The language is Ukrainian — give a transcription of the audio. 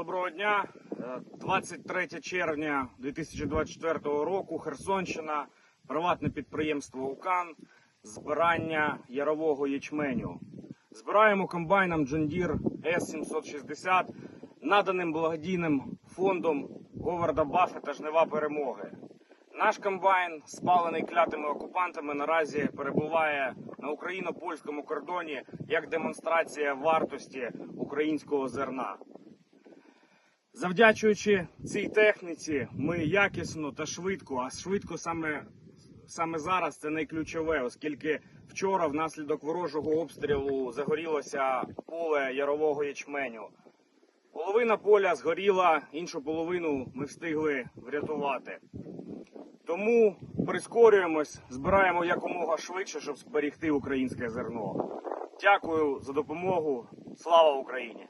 Доброго дня. Е, 23 червня 2024 року. Херсонщина, приватне підприємство УКАН, збирання ярового ячменю. Збираємо комбайном John Deere S760, наданим благодійним фондом Говарда Баффета Жнива перемоги. Наш комбайн, спалений клятими окупантами, наразі перебуває на україно-польському кордоні як демонстрація вартості українського зерна. Завдячуючи цій техніці, ми якісно та швидко, а швидко саме, саме зараз це найключове, оскільки вчора внаслідок ворожого обстрілу загорілося поле ярового ячменю. Половина поля згоріла, іншу половину ми встигли врятувати. Тому прискорюємось, збираємо якомога швидше, щоб зберегти українське зерно. Дякую за допомогу. Слава Україні!